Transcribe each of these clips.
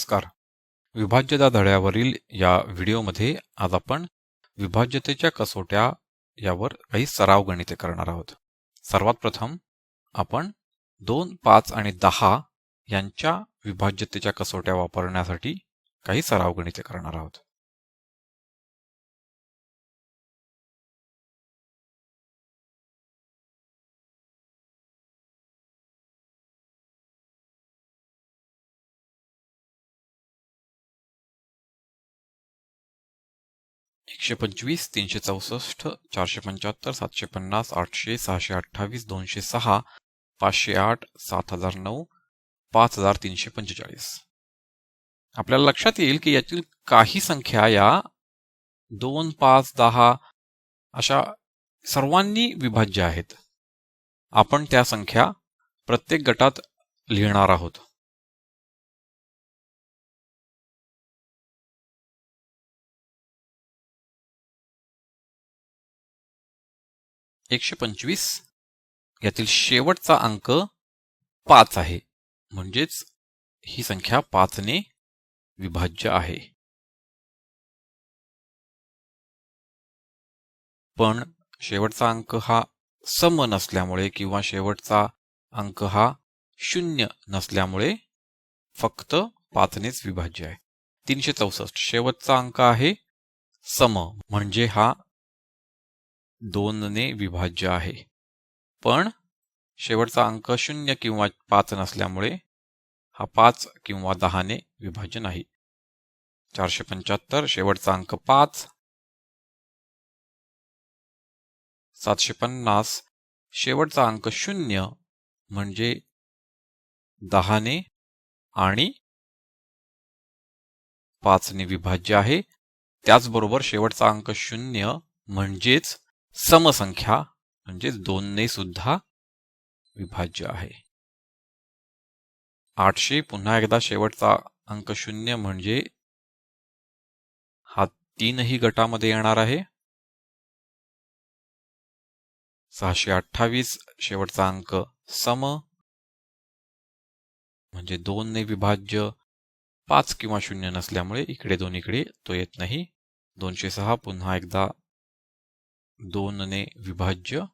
नमस्कार. विभाज्यता धड्यावरील या व्हिडिओमध्ये आज आपण विभाज्यतेच्या कसोट्या यावर काही सराव गणिते करणार आहोत. सर्वात प्रथम आपण दोन पाच आणि दहा यांच्या विभाज्यतेच्या कसोट्या वापरण्यासाठी काही सराव गणिते करणार आहोत. एकशे पंचवीस तीनशे चौसष्ट चारशे पंच्याहत्तर सातशे पन्नास आठशे सहाशे अठ्ठावीस दोनशे सहा पाचशे आठ सात हजार नऊ पाच हजार तीनशे पंचेचाळीस. आपल्याला लक्षात येईल की यातील काही संख्या या दोन पाच दहा अशा सर्वांनी विभाज्य आहेत. आपण त्या संख्या प्रत्येक गटात लिहिणार आहोत. एकशे पंचवीस यातील शेवटचा अंक पाच आहे. म्हणजेच ही संख्या पाचने विभाज्य आहे. पण शेवटचा अंक हा सम नसल्यामुळे किंवा शेवटचा अंक हा शून्य नसल्यामुळे फक्त पाचनेच विभाज्य आहे. तीनशे चौसष्ट शेवटचा अंक आहे सम. म्हणजे हा दोनने विभाज्य आहे. पण शेवटचा अंक शून्य किंवा पाच नसल्यामुळे हा पाच किंवा दहाने विभाज्य नाही. चारशे पंच्याहत्तर शेवटचा अंक पाच. सातशे पन्नास शेवटचा अंक शून्य म्हणजे दहाने आणि पाचने विभाज्य आहे. त्याचबरोबर शेवटचा अंक शून्य म्हणजेच समसंख्या म्हणजे दोनने सुद्धा विभाज्य आहे. आठशे पुन्हा एकदा शेवटचा अंक शून्य म्हणजे हा तीनही गटामध्ये येणार आहे. सहाशे अठ्ठावीस शेवटचा अंक सम म्हणजे दोनने विभाज्य पाच किंवा शून्य नसल्यामुळे इकडे दोन इकडे तो येत नाही. दोनशे सहा पुन्हा एकदा दोनने विभाज्य.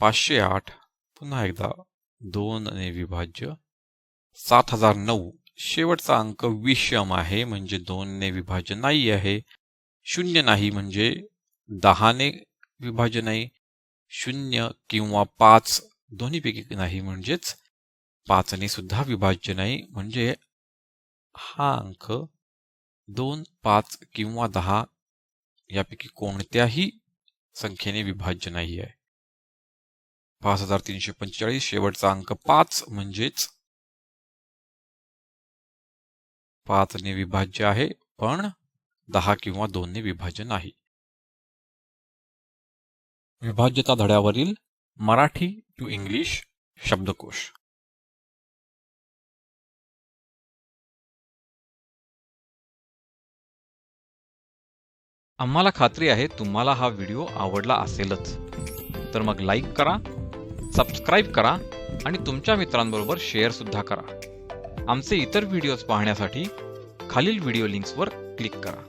पाचशे आठ. पुन्हा एकदा. दोनने विभाज्य. सात हजार नऊ. शेवटचा अंक विषम आहे म्हणजे दोनने विभाज्य नाही आहे. शून्य नाही म्हणजे दहाने विभाज्य नाही. शून्य किंवा पाच दोन्हीपैकी नाही म्हणजेच पाचने सुद्धा विभाज्य नाही. म्हणजे हा अंक दोन पाच किंवा दहा यापैकी कोणत्याही संख्येने विभाज्य नाही आहे पाच हजार तीनशे पंचेचाळीस शेवटचा अंक पाच म्हणजेच पाचने विभाज्य आहे पण दहा किंवा दोनने विभाज्य नाही. विभाज्यता धड्यावरील मराठी टू इंग्लिश शब्दकोश. आम्हाला खात्री आहे तुम्हाला हा व्हिडिओ आवडला असेलच. तर मग लाईक करा सबस्क्राईब करा आणि तुमच्या मित्रांबरोबर शेअरसुद्धा करा. आमचे इतर व्हिडिओज पाहण्यासाठी खालील व्हिडिओ लिंक्सवर क्लिक करा.